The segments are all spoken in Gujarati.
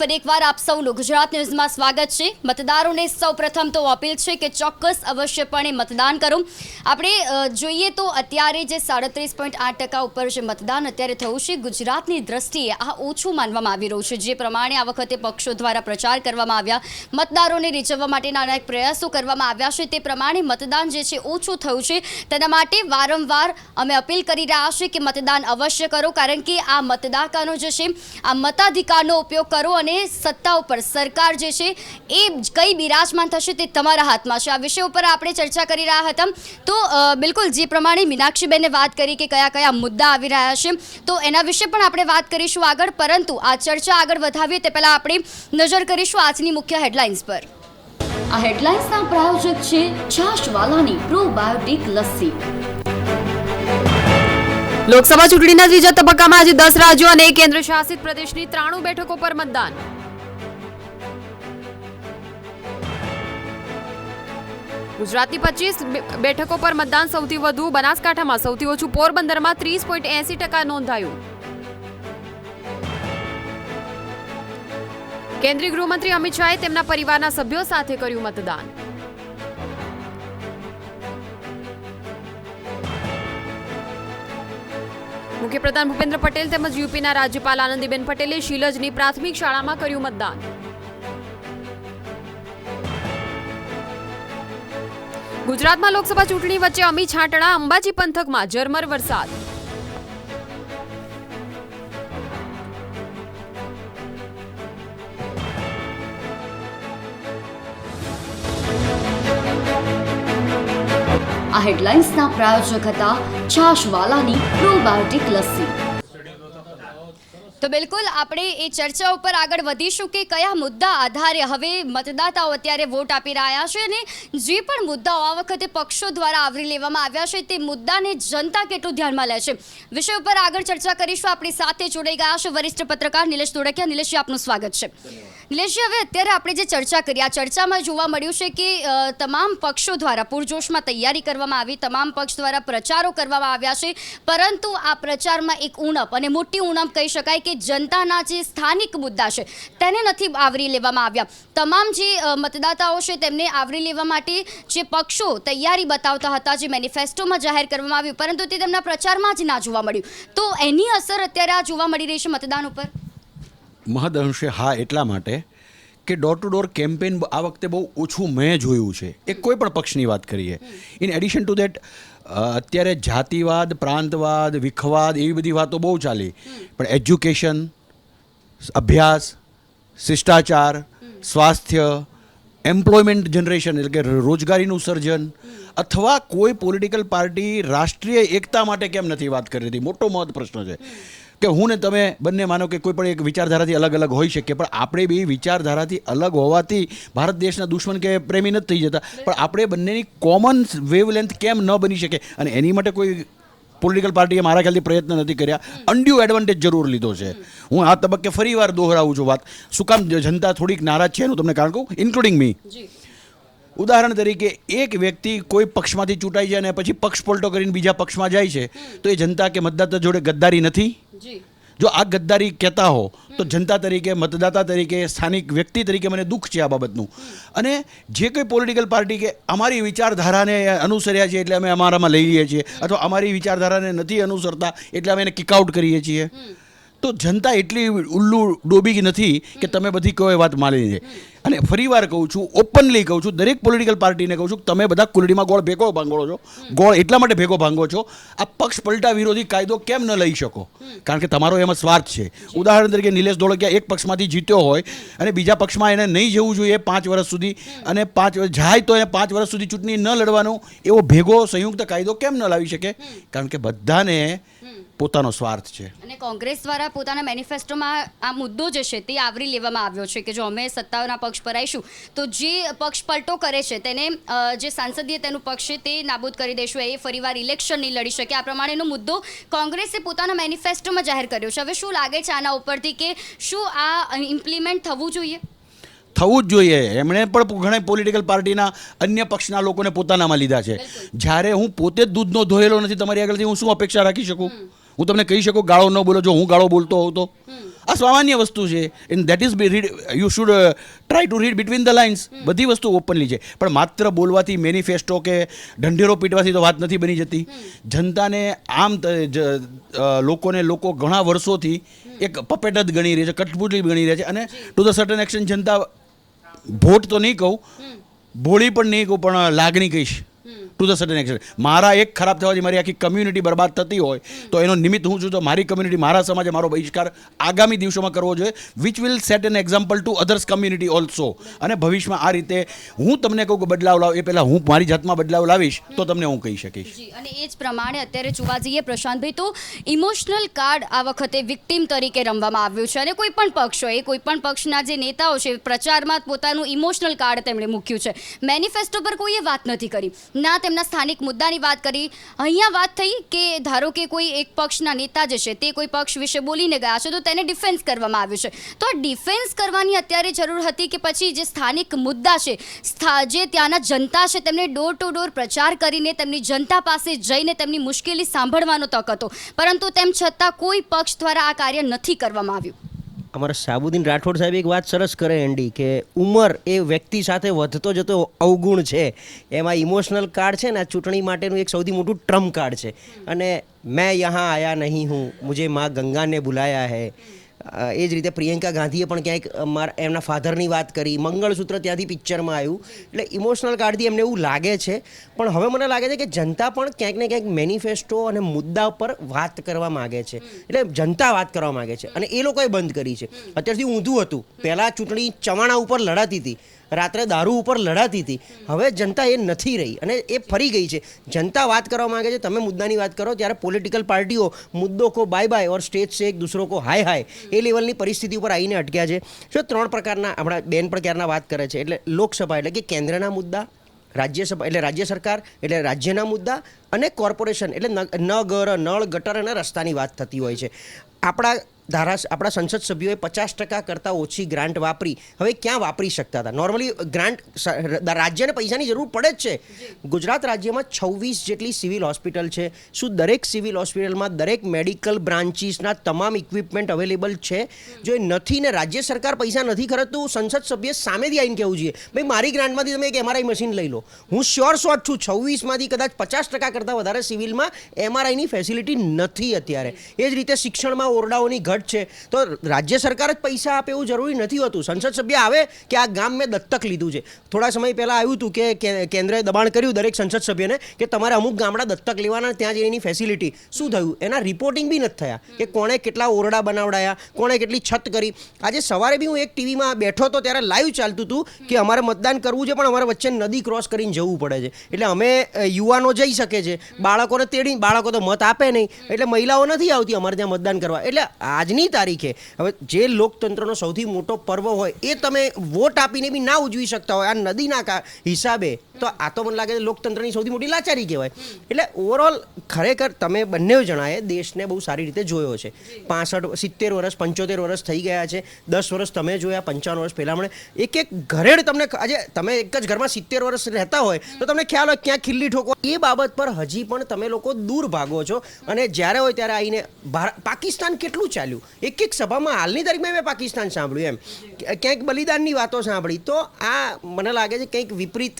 ફરી એકવાર આપ સૌનું ગુજરાત ન્યૂઝમાં સ્વાગત છે. મતદારોને સૌપ્રથમ તો અપીલ છે કે ચોક્કસ અવશ્યપણે મતદાન કરો. આપણે જોઈએ તો અત્યારે જે સાડત્રીસ પોઈન્ટ આઠ ટકા ઉપર જે મતદાન અત્યારે થયું છે, ગુજરાતની દ્રષ્ટિએ આ ઓછું માનવામાં આવી રહ્યું છે. જે પ્રમાણે આ વખતે પક્ષો દ્વારા પ્રચાર કરવામાં આવ્યા, મતદારોને રીઝવવા માટેના અનેક પ્રયાસો કરવામાં આવ્યા છે. તે પ્રમાણે મતદાન જે છે, ઓછું થયું છે. તેના માટે વારંવાર અમે અપીલ કરી રહ્યા છીએ કે મતદાન અવશ્ય કરો, કારણ કે આ મતદાતાનો જે છે, આ મતાધિકારનો ઉપયોગ કરો અને સત્તા ઉપર સરકાર જે છે એ કઈ બિરાજમાન થશે તે તમારા હાથમાં છે. આ વિષય ઉપર આપણે ચર્ચા કરી રહ્યા હતા. તો બિલકુલ જે પ્રમાણે મીનાક્ષીબેને વાત કરી કે કયા કયા મુદ્દા આવી રહ્યા છે, તો એના વિશે પણ આપણે વાત કરીશું આગળ. પરંતુ આ ચર્ચા આગળ વધાવીએ તે પહેલાં આપણે નજર કરીશું આજની મુખ્ય હેડલાઇન્સ પર. આ હેડલાઇન્સના પ્રાયોજક છે છાશવાલાની પ્રોબાયોટિક લસ્સી. લોકસભા ચૂંટણીના ત્રીજા તબક્કામાં આજે દસ રાજ્યો અને કેન્દ્ર શાસિત પ્રદેશની ત્રાણું બેઠકો પર મતદાન. ગુજરાતની પચીસ બેઠકો પર મતદાન સૌથી વધુ, બનાસકાંઠામાં સૌથી ઓછું, પોરબંદરમાં ત્રીસ પોઈન્ટ એસી ટકા નોંધાયું. કેન્દ્રીય ગૃહમંત્રી અમિત શાહે તેમના પરિવારના સભ્યો સાથે કર્યું મતદાન. મુખ્યપ્રધાન ભૂપેન્દ્ર પટેલ તેમજ યુપીના રાજ્યપાલ આનંદીબેન પટેલે શીલજની પ્રાથમિક શાળામાં કર્યું મતદાન. ગુજરાતમાં લોકસભા ચૂંટણી વચ્ચે અમી છાંટણા અંબાજી પંથકમાં ઝરમર વરસાદ. આ હેડલાઇન્સના પ્રાયોજક હતા છાશવાલાની પ્રોબાયોટિક લસ્સી. તો બિલકુલ, આપણે એ ચર્ચા ઉપર આગળ વધીશું કે કયા મુદ્દા આધારે હવે મતદાતાઓ અત્યારે વોટ આપી રહ્યા છે અને જે પણ મુદ્દાઓ આ વખતે પક્ષો દ્વારા આવરી લેવામાં આવ્યા છે તે મુદ્દાને જનતા કેટલું ધ્યાનમાં લે છે? વિષય ઉપર આગળ ચર્ચા કરીશું. આપણી સાથે જોડાઈ ગયા છે વરિષ્ઠ પત્રકાર નિલેશ ધોળકિયા. નિલેશજી, આપનું સ્વાગત છે. નિલેશજી, હવે અત્યારે આપણે જે ચર્ચા કરી, આ ચર્ચામાં જોવા મળ્યું છે કે તમામ પક્ષો દ્વારા પૂરજોશમાં તૈયારી કરવામાં આવી, તમામ પક્ષ દ્વારા પ્રચારો કરવામાં આવ્યા છે. પરંતુ આ પ્રચારમાં એક ઉણપ અને મોટી ઉણપ કહી શકાય કે જનતાના જે સ્થાનિક મુદ્દા છે, તેને નથી આવરી લેવામાં આવ્યા. તમામ જે મતદાતાઓ છે તેમને આવરી લેવા માટે જે પક્ષો તૈયારી બતાવતા હતા, જે મેનિફેસ્ટોમાં જાહેર કરવામાં આવ્યું, પરંતુ તે તેમના પ્રચારમાં જ ના જોવા મળ્યું. તો એની અસર અત્યારે આ જોવા મળી રહી છે મતદાન ઉપર? મહદઅંશે હા એટલા માટે કે ડોર ટુ ડોર કેમ્પેન આ વખતે બહુ ઓછું મેં જોયું છે. એ કોઈ પણ પક્ષની વાત કરીએ. ઇન એડિશન ટુ દેટ અત્યારે જાતિવાદ, પ્રાંતવાદ, વિખવાદ એવી બધી વાતો બહુ ચાલી. પણ એજ્યુકેશન અભ્યાસ, શિષ્ટાચાર, સ્વાસ્થ્ય એમ્પ્લોયમેન્ટ જનરેશન એટલે કે રોજગારીનું સર્જન અથવા કોઈ પોલિટિકલ પાર્ટી રાષ્ટ્રીય એકતા માટે કેમ નથી વાત કરી રહી? મોટો મહત્વ પ્રશ્ન છે. કે હું ને તમે બંને માનો કે કોઈ પણ એક વિચારધારાથી અલગ અલગ હોઈ શકીએ, પણ આપણે બી વિચારધારાથી અલગ હોવાથી ભારત દેશના દુશ્મન કે પ્રેમી નથી થઈ જતા. પણ આપણે બંનેની કોમન વેવલેન્થ કેમ ન બની શકે? અને એની માટે કોઈ પોલિટિકલ પાર્ટીએ મારા ખ્યાલથી પ્રયત્ન નથી કર્યા. અનડ્યુ એડવાન્ટેજ જરૂર લીધો છે. હું આ તબક્કે ફરીવાર દોહરાવું છું વાત. શું કામ જનતા થોડીક નારાજ છે એનું તમને કારણ કહું? ઇન્ક્લુડિંગ મી ઉદાહરણ તરીકે એક વ્યક્તિ કોઈ પક્ષમાંથી ચૂંટાઈ જાય અને પછી પક્ષ પલટો કરીને બીજા પક્ષમાં જાય છે તો એ જનતા કે મતદાતા જોડે ગદ્દારી નથી? જો. આ ગદ્દારી કહેતા હો તો જનતા તરીકે મતદાતા તરીકે સ્થાનિક વ્યક્તિ તરીકે મને દુઃખ છે આ બાબતનું. અને જે કોઈ પોલિટિકલ પાર્ટી કે અમારી વિચારધારાને અનુસર્યા છે એટલે અમે અમારામાં લઈ લઈએ છીએ અથવા અમારી વિચારધારાને નથી અનુસરતા એટલે અમે એને કિકઆઉટ કરીએ છીએ. તો જનતા એટલી ઉલ્લુ ડોબી નથી કે તમે બધી કોઈ વાત માની છે અને ફરીવાર કહું છું ઓપનલી કહું છું દરેક પોલિટિકલ પાર્ટીને કહું છું તમે બધા કુલડીમાં ગોળ ભેગો ભાંગો છો. ગોળ એટલા માટે ભેગો ભાંગો છો આ પક્ષ પલટા વિરોધી કાયદો કેમ ન લઈ શકો? કારણ કે તમારો એમાં સ્વાર્થ છે. ઉદાહરણ તરીકે નિલેશ ધોળકિયા એક પક્ષમાંથી જીત્યો હોય અને બીજા પક્ષમાં એને નહીં જવું જોઈએ પાંચ વર્ષ સુધી અને પાંચ વર્ષ જાય તો એને પાંચ વર્ષ સુધી ચૂંટણી ન લડવાનું એવો ભેગો સંયુક્ત કાયદો કેમ ન લાવી શકે? કારણ કે બધાને પોતાનો સ્વાર્થ છે. અને કોંગ્રેસ દ્વારા પોતાના મેનિફેસ્ટોમાં આ મુદ્દો જે છે તે આવરી લેવામાં આવ્યો છે કે જો અમે સત્તાના પક્ષ પર આવીશું. તો જે પક્ષ પલટો કરે છે તેને જે સાંસદીય તેનું પક્ષ છે તે નાબૂદ કરી દેશું. એ ફરીવાર ઇલેક્શન નહીં લડી શકે. આ પ્રમાણેનો મુદ્દો કોંગ્રેસે પોતાના મેનિફેસ્ટોમાં જાહેર કર્યો છે. હવે શું લાગે છે આના ઉપરથી કે શું આ ઇમ્પ્લિમેન્ટ થવું જોઈએ? થવું જ જોઈએ. એમણે પણ ઘણા પોલિટિકલ પાર્ટીના અન્ય પક્ષના લોકોને પોતાનામાં લીધા છે. જ્યારે હું પોતે જ દૂધનો ધોયેલો નથી તમારી આગળથી હું શું અપેક્ષા રાખી શકું? હું તમને કહી શકું ગાળો ન બોલો. જો હું ગાળો બોલતો હોઉં તો? આ સામાન્ય વસ્તુ છે. In that is be read you should try to read between the lines બધી વસ્તુ ઓપનલી છે. પણ માત્ર બોલવાથી મેનિફેસ્ટો કે ઢંઢેરો પીટવાથી તો વાત નથી બની જતી. જનતાને આમ લોકોને લોકો ઘણા વર્ષોથી એક પપેટ જ ગણી રહી છે કઠપુટલી ગણી રહી છે. અને ટુ ધ સર્ટન એક્શન જનતા ભોટ તો નહીં કહું ભોળી પણ નહીં કહું પણ લાગણી કહીશ. ટુ ધ સડન એક્સિડન્ટ મારા એક ખરાબ થવાથી મારી આખી કમ્યુનિટી બરબાદ થતી હોય, તો એનો નિમિત્ત હું છું, તો મારી કમ્યુનિટી મારા સમાજે મારો બહિષ્કાર આગામી દિવસોમાં કરવો જોઈએ which will set an example to others community also અને ભવિષ્યમાં આ રીતે હું તમને કહું કે બદલાવ લાવ, એ પહેલાં હું મારી જાતમાં બદલાવ લાવીશ, તો તમને હું કહી શકીશ. અને એ જ પ્રમાણે અત્યારે જોવા જઈએ, પ્રશાંતભાઈ, તો ઇમોશનલ કાર્ડ આ વખતે વિક્ટીમ તરીકે રમવામાં આવ્યું છે. અને કોઈ પણ પક્ષ હોય કોઈ પણ પક્ષના જે નેતાઓ છે, પ્રચારમાં પોતાનું ઇમોશનલ કાર્ડ તેમણે મૂક્યું છે. મેનિફેસ્ટો પર કોઈએ વાત નથી કરી. ના તેમના સ્થાનિક મુદ્દાની વાત કરી. અહીંયા વાત થઈ કે ધારો કે કોઈ એક પક્ષના નેતા જે છે તે કોઈ પક્ષ વિશે બોલીને ગયા છે, તો તેને ડિફેન્સ કરવામાં આવ્યું છે. તો આ ડિફેન્સ કરવાની અત્યારે જરૂર હતી કે પછી જે સ્થાનિક મુદ્દા છે જે ત્યાંના જનતા છે તેમને ડોર ટુ ડોર પ્રચાર કરીને તેમની જનતા પાસે જઈને તેમની મુશ્કેલી સાંભળવાનો તક હતો. પરંતુ તેમ છતાં કોઈ પક્ષ દ્વારા આ કાર્ય નથી કરવામાં આવ્યું. અમારા સાબુદ્દીન રાઠોડ સાહેબ એક વાત સરસ કરે એન્ડી કે ઉંમર એ વ્યક્તિ સાથે વધતો જતો અવગુણ છે. એમાં ઇમોશનલ કાર્ડ છે ને આ ચૂંટણી માટેનું એક સૌથી મોટું ટ્રમ્પ કાર્ડ છે. અને મેં યહાં આયા નહીં હું, મુજે માં ગંગાને બુલાયા હૈ. એ જ રીતે પ્રિયંકા ગાંધીએ પણ ક્યાંક મારા, એમના ફાધરની વાત કરી. મંગળસૂત્ર ત્યાંથી પિક્ચરમાં આવ્યું. એટલે ઇમોશનલ કાર્ડથી એમને એવું લાગે છે. પણ હવે મને લાગે છે કે જનતા પણ ક્યાંક ને ક્યાંક મેનિફેસ્ટો અને મુદ્દા પર વાત કરવા માગે છે. એટલે જનતા વાત કરવા માગે છે. અને એ લોકોએ બંધ કરી છે. અત્યારથી ઊંધું હતું. પહેલાં ચૂંટણી ચવાણા ઉપર લડાતી હતી. રાત્રે દારૂ ઉપર લડાતી હતી. હવે જનતા એ નથી રહી અને એ ફરી ગઈ છે. જનતા વાત કરવા માંગે છે, તમે મુદ્દાની વાત કરો ત્યારે પોલિટિકલ પાર્ટીઓ મુદ્દો કો બાય બાય ઓર સ્ટેજ છે, એક દૂસરો કો હાય હાય એ લેવલની પરિસ્થિતિ ઉપર આવીને અટક્યા છે. જો ત્રણ પ્રકારના હમણાં બેન પ્રકારના વાત કરે છે? એટલે લોકસભા એટલે કે કેન્દ્રના મુદ્દા, રાજ્યસભા એટલે રાજ્ય સરકાર, એટલે રાજ્યના મુદ્દા અને કોર્પોરેશન એટલે નગર, નળ, ગટર અને રસ્તાની વાત થતી હોય છે. આપણા ધારા આપણા સંસદ સભ્યોએ પચાસ ટકા કરતાં ઓછી ગ્રાન્ટ વાપરી. હવે ક્યાં વાપરી શકતા હતા? નોર્મલી ગ્રાન્ટ રાજ્યને પૈસાની જરૂર પડે જ છે. ગુજરાત રાજ્યમાં છવ્વીસ જેટલી સિવિલ હોસ્પિટલ છે. શું દરેક સિવિલ હોસ્પિટલમાં દરેક મેડિકલ બ્રાન્ચીસના તમામ ઇક્વિપમેન્ટ અવેલેબલ છે? જો એ નથી ને રાજ્ય સરકાર પૈસા નથી ખરતું સંસદ સભ્ય સામેથી આવીને કહેવું જોઈએ? ભાઈ મારી ગ્રાન્ટમાંથી તમે એક એમઆરઆઈ મશીન લઈ લો. હું શ્યોર શોટ છું? છવ્વીસમાંથી કદાચ પચાસ ટકા કરતાં વધારે સિવિલમાં એમઆરઆઈની ફેસિલિટી નથી અત્યારે. એ જ રીતે શિક્ષણમાં ઓરડાઓની ઘટ છે. તો રાજ્ય સરકાર જ પૈસા આપે એવું જરૂરી નથી હોતું. સંસદ સભ્ય આવે કે આ ગામ મેં દત્તક લીધું છે. થોડા સમય પહેલાં આવ્યું હતું કે કેન્દ્રએ દબાણ કર્યું દરેક સંસદ સભ્યને કે તમારે અમુક ગામડા દત્તક લેવાના, ત્યાં જઈને એની ફેસિલિટી શું થયું? એના રિપોર્ટિંગ બી નથી થયા કે કોણે કેટલા ઓરડા બનાવડાયા, કોણે કેટલી છત કરી. આજે સવારે બી હું એક ટીવીમાં બેઠો હતો ત્યારે લાઈવ ચાલતું હતું કે અમારે મતદાન કરવું છે, પણ અમારે વચ્ચે નદી ક્રોસ કરીને જવું પડે છે. એટલે અમે યુવાનો જઈ શકે છે. બાળકોને તેડી, બાળકો તો મત આપે નહીં. એટલે મહિલાઓ નથી આવતી અમારે ત્યાં મતદાન કરવા. એટલે આજની તારીખે. હવે જે લોકતંત્રનો સૌથી મોટો પર્વ હોય, એ તમે વોટ આપીને બી ના ઉજવી શકતા હોય. આ નદીના હિસાબે તો આ તો મને લાગે છે લોકતંત્રની સૌથી મોટી લાચારી કહેવાય. એટલે ઓવરઓલ ખરેખર તમે બંને જણાએ દેશને બહુ સારી રીતે જોયો છે. પાસઠ, સિત્તેર વર્ષ, પંચોતેર વર્ષ થઈ ગયા છે. દસ વર્ષ તમે જોયા, પંચાવન વર્ષ પહેલાં મને એક એક ઘરેડ તમને આજે તમે એક જ ઘરમાં સિત્તેર વર્ષ રહેતા હોય, તો તમને ખ્યાલ હોય ક્યાં ખીલ્લી ઠોકો. એ બાબત પર હજી પણ તમે લોકો દૂર ભાગો છો. અને જ્યારે હોય ત્યારે આવીને પાકિસ્તાન કેટલું ચાલ્યું? એક એક સભામાં હાલની તારીખમાં મેં પાકિસ્તાન સાંભળ્યું એમ. ક્યાંક બલિદાનની વાતો સાંભળી. તો આ મને લાગે છે કંઈક વિપરીત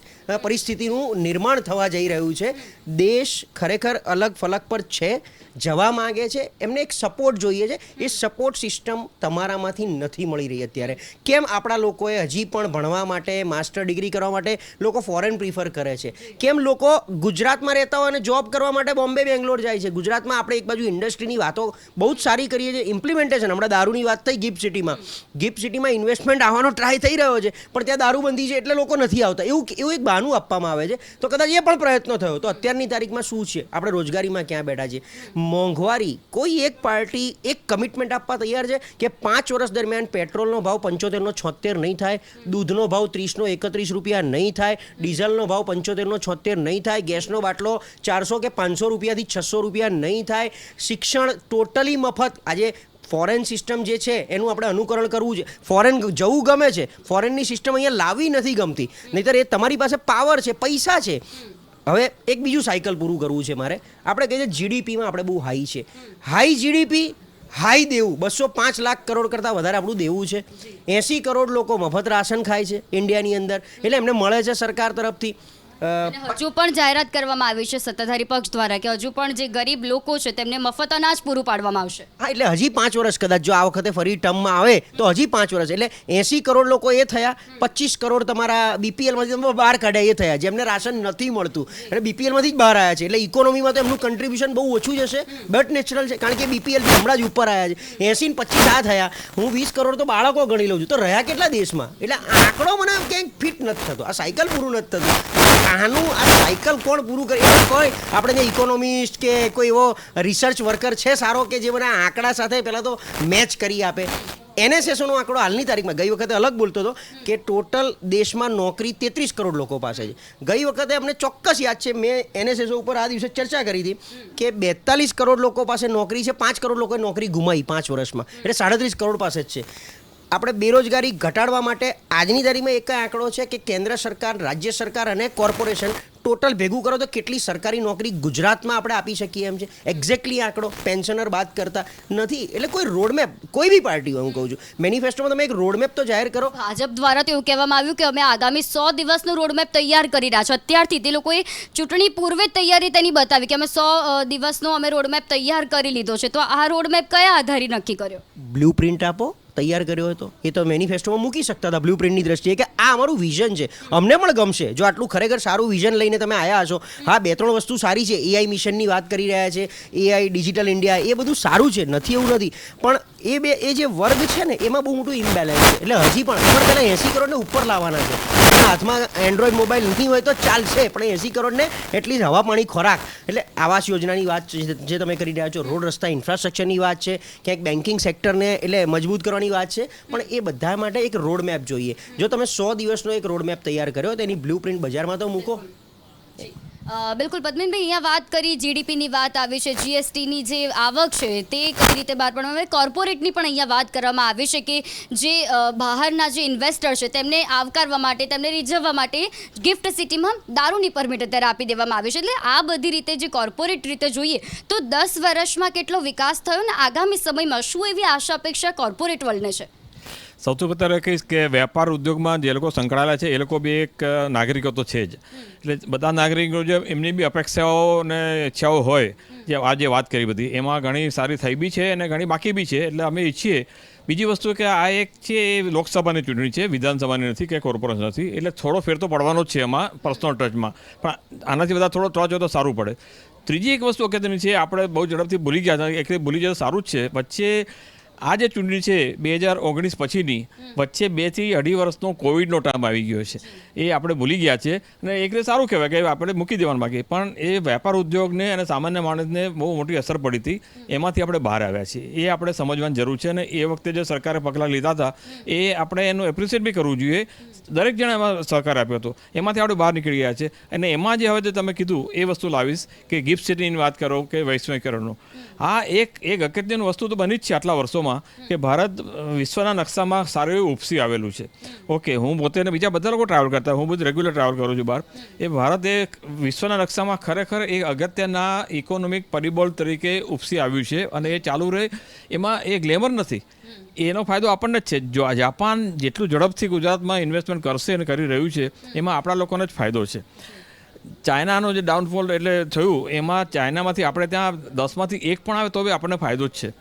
પરિસ્થિતિનું નિર્માણ થવા જઈ રહ્યું છે. દેશ ખરેખર અલગ ફલક પર છે, જવા માગે છે, એમને એક સપોર્ટ જોઈએ છે. એ સપોર્ટ સિસ્ટમ તમારામાંથી નથી મળી રહી અત્યારે. કેમ આપણા લોકોએ હજી પણ ભણવા માટે માસ્ટર ડિગ્રી કરવા માટે લોકો ફોરેન પ્રિફર કરે છે? કેમ લોકો ગુજરાતમાં રહેતા હોય અને જોબ કરવા માટે બોમ્બે, બેંગ્લોર જાય છે? ગુજરાતમાં આપણે એક બાજુ ઇન્ડસ્ટ્રીની વાતો બહુ જ સારી કરીએ છીએ. ઇમ્પ્લિમેન્ટેશન હમણાં દારૂની વાત થઈ ગિફ્ટ સિટીમાં. ગિફ્ટ સિટીમાં ઇન્વેસ્ટમેન્ટ આવવાનો ટ્રાય થઈ રહ્યો છે, પણ ત્યાં દારૂબંધી છે એટલે લોકો નથી આવતા. એવું એવું એક બહાનું આપવામાં આવે છે. તો કદાચ એ પણ પ્રયત્નો થયો. તો અત્યારની તારીખમાં શું છે? આપણે રોજગારીમાં ક્યાં બેઠા છે મોંઘવારી, કોઈ એક પાર્ટી એક કમિટમેન્ટ આપવા તૈયાર છે કે પાંચ વર્ષ દરમિયાન પેટ્રોલનો ભાવ પંચોતેરનો છોતેર નહીં થાય, દૂધનો ભાવ ત્રીસનો એકત્રીસ રૂપિયા નહીં થાય, ડીઝલનો ભાવ પંચોતેરનો છોતેર નહીં થાય, ગેસનો બાટલો ચારસો કે પાંચસો રૂપિયાથી છસો રૂપિયા નહીં થાય. શિક્ષણ ટોટલી મફત. આજે ફોરેન સિસ્ટમ જે છે એનું આપણે અનુકરણ કરવું છે. ફોરેન જવું ગમે છે, ફોરેનની સિસ્ટમ અહીંયા લાવી નથી ગમતી. નહીતર એ તમારી પાસે પાવર છે, પૈસા છે. હવે એક બીજું સાયકલ પૂરું કરવું છે મારે. આપણે કહીએ જીડીપીમાં આપણે બહુ હાઈ છે. હાઈ જીડીપી હાઈ દેવું. બસો પાંચ લાખ કરોડ કરતાં વધારે આપણું દેવું છે. એંસી કરોડ લોકો મફત રાશન ખાય છે ઇન્ડિયાની અંદર. એટલે એમને મળે છે સરકાર તરફથી. હજુ પણ જાહેરાત કરવામાં આવી છે સત્તાધારી પક્ષ દ્વારા કે હજુ પણ જે ગરીબ લોકો છે તેમને મફત અનાજ પૂરું પાડવામાં આવશે. હા, એટલે હજી પાંચ વર્ષ કદાચ જો આ વખતે ફરી ટર્મમાં આવે તો હજી પાંચ વર્ષ. એટલે એંસી કરોડ લોકો એ થયા, પચીસ કરોડ તમારા બીપીએલમાંથી બહાર કાઢ્યા એ થયા, જેમને રાશન નથી મળતું. એટલે બીપીએલમાંથી જ બહાર આવ્યા છે. એટલે ઇકોનોમીમાં તો એમનું કન્ટ્રીબ્યુશન બહુ ઓછું જશે બટ નેચરલ છે, કારણ કે બીપીએલથી હમણાં જ ઉપર આવ્યા છે. એંસી ને પચીસ આ થયા. હું વીસ કરોડ તો બાળકો ગણી લઉં છું. તો રહ્યા કેટલા દેશમાં? એટલે આંકડો મને ક્યાંક ફિટ નથી થતો. આ સાયકલ પૂરું નથી થતું. આનું આ સાયકલ કોણ પૂરું કરે? એવું કોઈ આપણે જે ઇકોનોમિસ્ટ કે કોઈ એવો રિસર્ચ વર્કર છે સારો કે જે મને આંકડા સાથે પહેલાં તો મેચ કરી આપે. એનએસએસનો આંકડો હાલની તારીખમાં. ગઈ વખતે અલગ બોલતો હતો કે ટોટલ દેશમાં નોકરી તેત્રીસ કરોડ લોકો પાસે છે. ગઈ વખતે અમને ચોક્કસ યાદ છે, મેં એનએસએસ ઉપર આ દિવસે ચર્ચા કરી હતી કે બેતાલીસ કરોડ લોકો પાસે નોકરી છે, પાંચ કરોડ લોકોએ નોકરી ગુમાવી પાંચ વર્ષમાં. એટલે સાડત્રીસ કરોડ પાસે જ છે. આપણે બેરોજગારી ઘટાડવા માટે આજની તારીખમાં એક આંકડો છે કે કેન્દ્ર સરકાર રાજ્ય સરકાર અને કોર્પોરેશન ટોટલ ભેગું કરો તો કેટલી સરકારી નોકરી ગુજરાતમાં આપણે આપી શકીએ એમ છે. એક્ઝેક્ટલી આંકડો પેન્શનર બાદ કરતા નથી. એટલે કોઈ રોડમેપ કોઈ બી પાર્ટી હું કહું છું. મેનિફેસ્ટોમાં તમે એક રોડમેપ તો જાહેર કરો. ભાજપ દ્વારા તો એવું કહેવામાં આવ્યું કે અમે આગામી સો દિવસનું રોડમેપ તૈયાર કરી રહ્યા છો. અત્યારથી તે લોકોએ ચૂંટણી પૂર્વે તૈયારી તેની બતાવી કે અમે સો દિવસનો અમે રોડમેપ તૈયાર કરી લીધો છે. તો આ રોડમેપ કયા આધારે નક્કી કર્યો? બ્લુ પ્રિન્ટ આપો. તૈયાર કર્યો હતો. એ તો મેનિફેસ્ટોમાં મૂકી શકતા હતા બ્લુ પ્રિન્ટની દ્રષ્ટિએ કે આ અમારું વિઝન છે. અમને પણ ગમશે. જો આટલું ખરેખર સારું વિઝન લઈને તમે આવ્યા છો હા, બે ત્રણ વસ્તુ સારી છે. એઆઈ મિશનની વાત કરી રહ્યા છે એઆઈ ડિજિટલ ઇન્ડિયા એ બધું સારું છે. નથી એવું નથી. પણ એ બે, એ જે વર્ગ છે ને, એમાં બહુ મોટું ઇમ્બેલેન્સ છે. એટલે હજી પણ પણ પહેલાં એંસી કરોડને ઉપર લાવવાના છે. એના હાથમાં એન્ડ્રોઈડ મોબાઈલ નથી હોય તો ચાલશે, પણ એંસી કરોડને એટલી હવા પાણી ખોરાક. એટલે આવાસ યોજનાની વાત જે તમે કરી રહ્યા છો, રોડ રસ્તા ઇન્ફ્રાસ્ટ્રક્ચરની વાત છે, ક્યાંક બેન્કિંગ સેક્ટરને એટલે મજબૂત કરવાની વાત છે, પણ એ બધા માટે એક રોડ મેપ જોઈએ. જો તમે સો દિવસનો એક રોડ મેપ તૈયાર કર્યો, તો એની બ્લુ પ્રિન્ટ બજારમાં તો મૂકો. બિલકુલ, પદ્મિનભાઈ, અહીંયા વાત કરી જીડીપીની વાત આવી છે જીએસટીની જે આવક છે, તે કઈ રીતે બહાર પડવામાં આવે? કોર્પોરેટની પણ અહીંયા વાત કરવામાં આવી છે કે જે બહારના જે ઇન્વેસ્ટર છે, તેમને આવકારવા માટે, તેમને રીઝવવા માટે ગિફ્ટ સિટીમાં દારૂની પરમિટ અત્યારે આપી દેવામાં આવી છે. એટલે આ બધી રીતે જે કોર્પોરેટ રીતે જોઈએ, તો દસ વર્ષમાં કેટલો વિકાસ થયો ને આગામી સમયમાં શું એવી આશા અપેક્ષા કોર્પોરેટ વર્લ્ડને છે? સૌથી વધારે કહીશ કે વેપાર ઉદ્યોગમાં જે લોકો સંકળાયેલા છે, એ લોકો બી એક નાગરિકો તો છે જ. એટલે બધા નાગરિકો જે એમની બી અપેક્ષાઓ અને ઈચ્છાઓ હોય, જે આ જે વાત કરી બધી, એમાં ઘણી સારી થઈ બી છે અને ઘણી બાકી બી છે. એટલે અમે ઈચ્છીએ, બીજી વસ્તુ કે આ એક છે એ લોકસભાની ચૂંટણી છે, વિધાનસભાની નથી કે કોર્પોરેશન નથી, એટલે થોડો ફેર તો પડવાનો જ છે એમાં પર્સનલ ટચમાં પણ આનાથી બધા થોડો ટચ હોય તો સારું પડે. ત્રીજી એક વસ્તુ અગત્યની છે, આપણે બહુ ઝડપથી ભૂલી ગયા એક ભૂલી જાય સારું જ છે. વચ્ચે આ જે ચૂંટણી છે બે હજાર ઓગણીસ પછીની વચ્ચે બેથી અઢી વર્ષનો કોવિડનો ટાઈમ આવી ગયો છે. એ આપણે ભૂલી ગયા છે અને એક રીતે સારું કહેવાય કે આપણે મૂકી દેવાનું બાકી. પણ એ વેપાર ઉદ્યોગને અને સામાન્ય માણસને બહુ મોટી અસર પડી હતી. એમાંથી આપણે બહાર આવ્યા છીએ. એ આપણે સમજવાની જરૂર છે અને એ વખતે જે સરકારે પગલાં લીધા હતા એ આપણે એનું એપ્રિશિએટ બી કરવું જોઈએ. દરેક જણે એમાં સહકાર આપ્યો હતો. એમાંથી આપણે બહાર નીકળી ગયા છે. અને એમાં જે હવે જે તમે કીધું એ વસ્તુ લાવીશ કે ગિફ્ટ સિટીની વાત કરો કે વૈશ્વિકરણનો આ એક એક અગત્યની વસ્તુ તો બની જ છે આટલા વર્ષોમાં કે ભારત વિશ્વના નકશામાં સારું એવું ઉપસી આવેલું છે. ઓકે, હું પોતે અને બીજા બધા લોકો ટ્રાવેલ કરતા, હું બધું રેગ્યુલર ટ્રાવેલ કરું છું બહાર. એ ભારત એ વિશ્વના નકશામાં ખરેખર એક અગત્યના ઇકોનોમિક પરિબળ તરીકે ઉપસી આવ્યું છે અને એ ચાલુ રહે, એમાં એ ગ્લેમર નથી. એનો ફાયદો આપણને જ છે. જો જાપાન જેટલું ઝડપથી ગુજરાતમાં ઇન્વેસ્ટમેન્ટ કરશે અને કરી રહ્યું છે, એમાં આપણા લોકોને જ ફાયદો છે. ચાઇનાનો જે ડાઉનફોલ એટલે થયું, એમાં ચાઇનામાંથી આપણે ત્યાં દસમાંથી એક પણ આવે તો બી આપણને ફાયદો જ છે.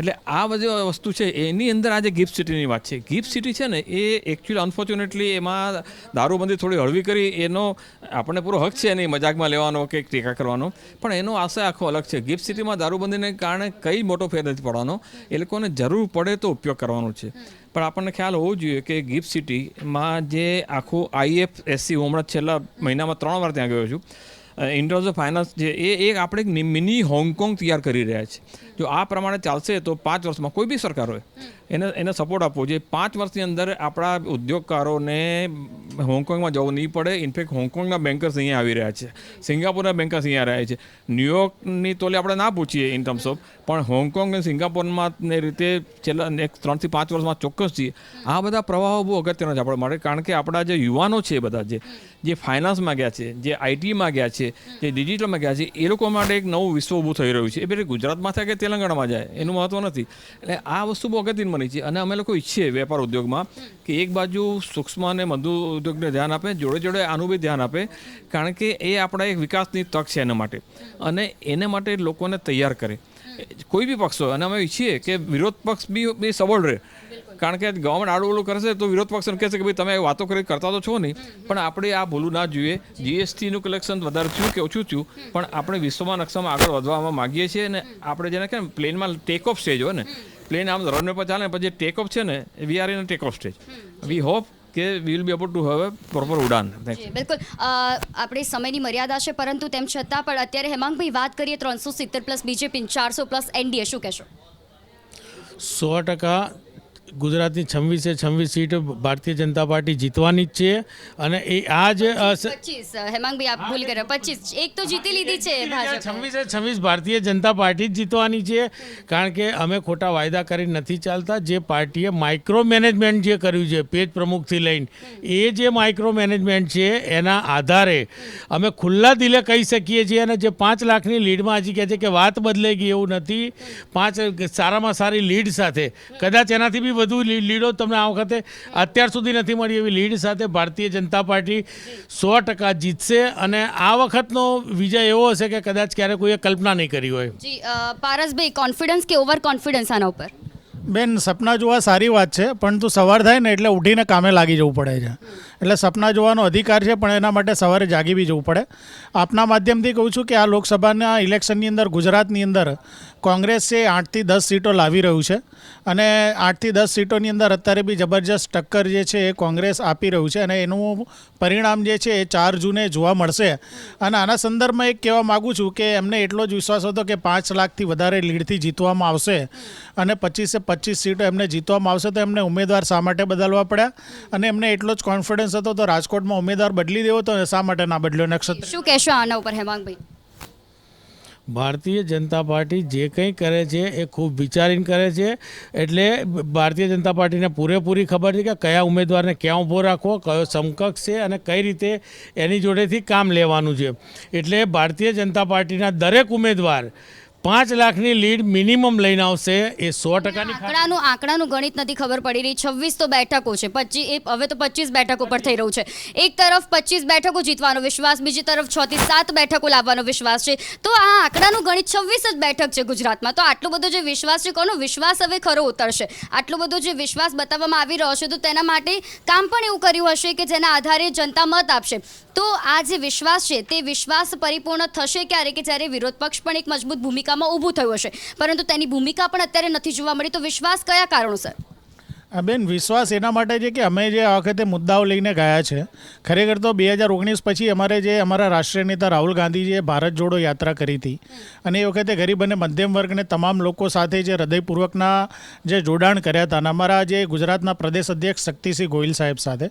એટલે આ બધી વસ્તુ છે, એની અંદર આજે ગિફ્ટ સિટીની વાત છે. ગિફ્ટ સિટી છે ને, એ એકચ્યુઅલી અનફોર્ચ્યુનેટલી એમાં દારૂબંધી થોડી હળવી કરી, એનો આપણને પૂરો હક છે નહીં મજાકમાં લેવાનો કે ટીકા કરવાનો. પણ એનો આશય આખો અલગ છે. ગિફ્ટ સિટીમાં દારૂબંધીને કારણે કઈ મોટો ફેર નથી પડવાનો. એ લોકોને જરૂર પડે તો ઉપયોગ કરવાનો છે. પણ આપણને ખ્યાલ હોવો જોઈએ કે ગિફ્ટ સિટીમાં જે આખું આઈએફએસસી હું હમણાં છેલ્લા મહિનામાં ત્રણ વાર ત્યાં ગયો છું. ઇન્ડોઝ ઓફ ફાઇનાન્સ જે, એ એક આપણે એક મિની હોંગકોંગ તૈયાર કરી રહ્યા છે. જો આ પ્રમાણે ચાલશે તો પાંચ વર્ષમાં કોઈ બી સરકાર હોય એને એને સપોર્ટ આપવો જોઈએ. પાંચ વર્ષની અંદર આપણા ઉદ્યોગકારોને હોંગકોંગમાં જવું નહીં પડે. ઇનફેક્ટ હોંગકોંગના બેન્કર્સ અહીંયા આવી રહ્યા છે. સિંગાપુરના બેન્કર્સ અહીંયા રહ્યા છે. ન્યુયોર્કની તોલે આપણે ના પૂછીએ ઇન ટર્મ્સ ઓફ પણ હોંગકોંગ અને સિંગાપોરમાં ને રીતે છેલ્લા નેક્સ્ટ ત્રણથી પાંચ વર્ષમાં ચોક્કસ છીએ. આ બધા પ્રવાહો બહુ અગત્યના છે આપણા માટે કારણ કે આપણા જે યુવાનો છે બધા જે જે ફાઇનાન્સમાં ગયા છે જે આઈટીમાં ગયા છે જે ડિજિટલમાં ગયા છે એ લોકો માટે એક નવું વિશ્વ ઊભું થઈ રહ્યું છે. એ પેલી ગુજરાતમાં થાય કે તેલંગાણામાં જાય, એનું મહત્ત્વ નથી. એટલે આ વસ્તુ બહુ અગત્યની બની છે. અને અમે લોકો ઈચ્છીએ વેપાર ઉદ્યોગમાં કે એક બાજુ સૂક્ષ્મ અને મધુ ઉદ્યોગને ધ્યાન આપે, જોડે જોડે આનું બી ધ્યાન આપે, કારણ કે એ આપણા એક વિકાસની તક છે એના માટે. અને એને માટે લોકોને તૈયાર કરે. કોઈ બી પક્ષ હોય અને અમે ઈચ્છીએ કે વિરોધ પક્ષ બી સબળ રહે. કારણ કે ગવર્મેન્ટ આડું ઓલું કરશે તો વિરોધ પક્ષ કહેશે કે ભાઈ તમે વાતો કરી કરતા તો છો નહીં. પણ આપણે આ ભૂલું ના જોઈએ જીએસટીનું કલેક્શન વધારે થયું કે ઓછું થયું પણ આપણે વિશ્વમાં નકશામાં આગળ વધવામાં માગીએ છીએ અને આપણે જેને કે પ્લેનમાં ટેક ઓફ સ્ટેજ હોય ને પ્લેન આમ રનવે પર ચાલે ને પછી ટેક ઓફ છે ને we are in take off stage we hope કે we will be able to હવે પ્રોપર ઉડાન. બિલકુલ. આપણે સમયની મર્યાદા છે પરંતુ તેમ છતાં પણ અત્યારે હેમાંગભાઈ વાત કરીએ ત્રણસો સિત્તેર પ્લસ બીજેપી ચારસો પ્લસ એનડીએ શું કહેશો? સો ટકા ગુજરાતની છવ્વીસે છવ્વીસ સીટ ભારતીય જનતા પાર્ટી જીતવાની જ છે. અને એ આ જ પચીસ હેમાંગભાઈ આપ ભૂલ કર્યો પચીસ એક તો જીતી લીધી છે છવ્વીસે છવ્વીસ ભારતીય જનતા પાર્ટી જ જીતવાની છે. કારણ કે અમે ખોટા વાયદા કરી નથી ચાલતા. જે પાર્ટીએ માઇક્રો મેનેજમેન્ટ જે કર્યું છે પેજ પ્રમુખથી લઈને એ જે માઇક્રો મેનેજમેન્ટ છે એના આધારે અમે ખુલ્લા દિલે કહી શકીએ છીએ અને જે પાંચ લાખની લીડમાં હજી કહે છે કે વાત બદલાઈ ગઈ એવું નથી. પાંચ સારામાં સારી લીડ સાથે. કદાચ એનાથી બી વધુ લીડો તમને આ વખતે અત્યાર સુધી નથી મળી એવી લીડ સાથે ભારતીય જનતા પાર્ટી સો ટકા જીતશે. અને આ વખતનો વિજય એવો હશે કે કદાચ ક્યારે કોઈએ કલ્પના નહીં કરી હોય. જી પારસભાઈ કોન્ફિડન્સ કે ઓવર કોન્ફિડન્સ આના ઉપર? બેન સપના જોવા સારી વાત છે પરંતુ સવાર થાય ને એટલે ઉઠીને કામે લાગી જવું પડે છે. એટલે સપના જોવાનો અધિકાર છે પણ એના માટે સવારે જાગી બી જવું પડે. આપના માધ્યમથી કહું છું કે આ લોકસભાના ઇલેક્શનની અંદર ગુજરાતની અંદર કોંગ્રેસ છે આઠથી દસ સીટો લાવી રહ્યું છે અને આઠથી દસ સીટોની અંદર અત્યારે બી જબરજસ્ત ટક્કર જે છે એ કોંગ્રેસ આપી રહ્યું છે અને એનું પરિણામ જે છે એ ચાર જૂને જોવા મળશે. અને આના સંદર્ભમાં એક કહેવા માગું છું કે એમને એટલો જ વિશ્વાસ હતો કે પાંચ લાખથી વધારે લીડથી જીતવામાં આવશે અને પચીસે પચીસ સીટો એમને જીતવામાં આવશે તો એમને ઉમેદવાર શા માટે બદલવા પડ્યા? અને એમને એટલો જ કોન્ફિડન્સ હતો તો રાજકોટમાં ઉમેદવાર બદલી દેવો તો શા માટે ના બદલ્યો નક્ષત્ર? શું કહેશો આના ઉપર, હેમાંગભાઈ? ભારતીય જનતા પાર્ટી જે કંઈ કરે છે એ ખૂબ વિચારીને કરે છે. એટલે ભારતીય જનતા પાર્ટીને પૂરેપૂરી ખબર છે કે કયા ઉમેદવારને ક્યાં ઊભો રાખવો, કયો સમકક્ષ છે અને કઈ રીતે એની જોડેથી કામ લેવાનું છે. એટલે ભારતીય જનતા પાર્ટીના દરેક ઉમેદવાર પાંચ લાખની લીડ મિનિમમ લઈને આવશે એ સો ટકાની આંકડાનું આંકડાનું ગણિત નથી ખબર પડી રહી. છવ્વીસ તો બેઠકો છે. પચીસ એ હવે તો પચીસ બેઠકો પર થઈ રહ્યું છે. એક તરફ પચીસ બેઠકો જીતવાનો વિશ્વાસ બીજી તરફ છ થી સાત બેઠકો લાવવાનો વિશ્વાસ છે. તો આ આંકડાનું ગણિત છવ્વીસ જ બેઠક છે ગુજરાતમાં. તો આટલો બધો જે વિશ્વાસ છે કોનો વિશ્વાસ હવે ખરો ઉતરશે? આટલો બધો જે વિશ્વાસ બતાવવામાં આવી રહ્યો છે તો તેના માટે કામ પણ એવું કર્યું હશે કે જેના આધારે જનતા મત આપશે. તો આ જે વિશ્વાસ છે, તે વિશ્વાસ પરિપૂર્ણ થશે ક્યારે? કે જ્યારે વિરોધ પક્ષ પણ એક મજબૂત ભૂમિકામાં ઊભું થયું હશે. પરંતુ તેની ભૂમિકા પણ અત્યારે નથી જોવા મળી. તો વિશ્વાસ કયા કારણોસર? આ બેન, વિશ્વાસ એના માટે છે કે અમે જે આ વખતે મુદ્દાઓ લઈને ગયા છે, ખરેખર તો બે હજાર ઓગણીસ પછી અમારે જે અમારા રાષ્ટ્રીય નેતા રાહુલ ગાંધીજીએ ભારત જોડો યાત્રા કરી હતી. અને એ વખતે ગરીબ અને મધ્યમ વર્ગને તમામ લોકો સાથે જે હૃદયપૂર્વકના જે જોડાણ કર્યા હતા અને અમારા જે ગુજરાતના પ્રદેશ અધ્યક્ષ શક્તિસિંહ ગોહિલ સાહેબ સાથે.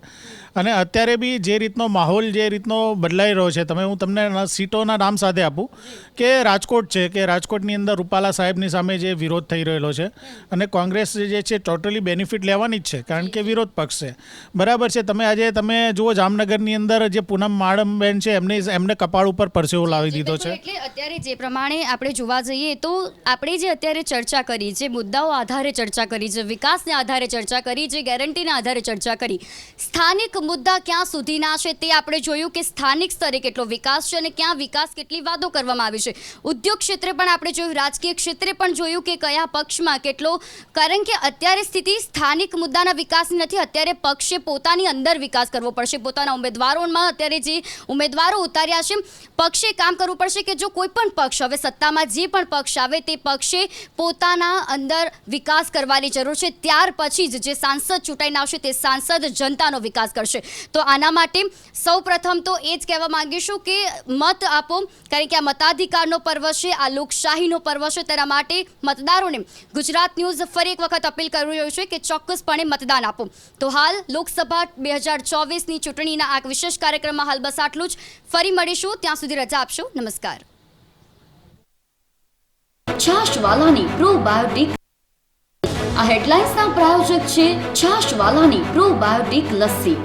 અને અત્યારે બી જે રીતનો માહોલ, જે રીતનો બદલાઈ રહ્યો છે, તમે હું તમને સીટોના નામ સાથે આપું કે રાજકોટ છે, કે રાજકોટની અંદર રૂપાલા સાહેબની સામે જે વિરોધ થઈ રહેલો છે. અને કોંગ્રેસ જે છે, ટોટલી બેનિફિટ લેવાની જ છે કારણ કે વિરોધ પક્ષ છે. બરાબર છે તમે આજે તમે જુઓ જામનગરની અંદર જે પૂનમ માડમબેન છે એમને એમને કપાળ ઉપર પરસેવો લાવી દીધો છે. એટલે અત્યારે જે પ્રમાણે આપણે જોવા જઈએ તો આપણે જે અત્યારે ચર્ચા કરી જે મુદ્દાઓ આધારે ચર્ચા કરી જે વિકાસને આધારે ચર્ચા કરી જે ગેરંટીના આધારે ચર્ચા કરી સ્થાનિક મુદ્દા ક્યાં સુધીના છે તે આપણે જોયું કે સ્થાનિક સ્તરે કેટલો વિકાસ છે અને ક્યાં વિકાસ કેટલી વાતો કરવામાં આવી છે. ઉદ્યોગ ક્ષેત્રે પણ આપણે જોયું રાજકીય ક્ષેત્રે પણ જોયું કે કયા પક્ષમાં કેટલો કારણ કે અત્યારે સ્થિતિ સ્થાનિક મુદ્દાના વિકાસ નથી, અત્યારે પક્ષે પોતાની અંદર વિકાસ કરવો પડશે. પોતાના ઉમેદવારોમાં અત્યારે જે ઉમેદવારો ઉતાર્યા છે, પક્ષે કામ કરવું પડશે કે જો કોઈ પણ પક્ષ, હવે સત્તામાં જે પણ પક્ષ આવે તે પક્ષે પોતાના અંદર વિકાસ કરવાની જરૂર છે. ત્યાર પછી જ જે સાંસદ ચૂંટાઈને આવશે તે સાંસદ જનતાનો વિકાસ કરશે. તો આના માટે સૌ પ્રથમ તો એ જ કહેવા માંગીશું કે મત આપો, કારણ કે આ મતાધિકારનો પર્વ છે, આ લોકશાહીનો પર્વ છે, તેના માટે મતદારોને ગુજરાત ન્યૂઝ ફરી એક વખત અપીલ કરી રહ્યું છે કે ચોક્કસપણે મતદાન આપો. તો હાલ લોકસભા બે હજાર ચોવીસની ચૂંટણીના આ વિશેષ કાર્યક્રમમાં હાલ બસ આટલું જ. ફરી મળીશું. ત્યાં સુધી રજા આપશો. નમસ્કાર. છાશવાલાની પ્રોબાયોટિક આ હેડલાઇન્સના પ્રાયોજક છે છાશવાલાની પ્રોબાયોટિક લસ્સી.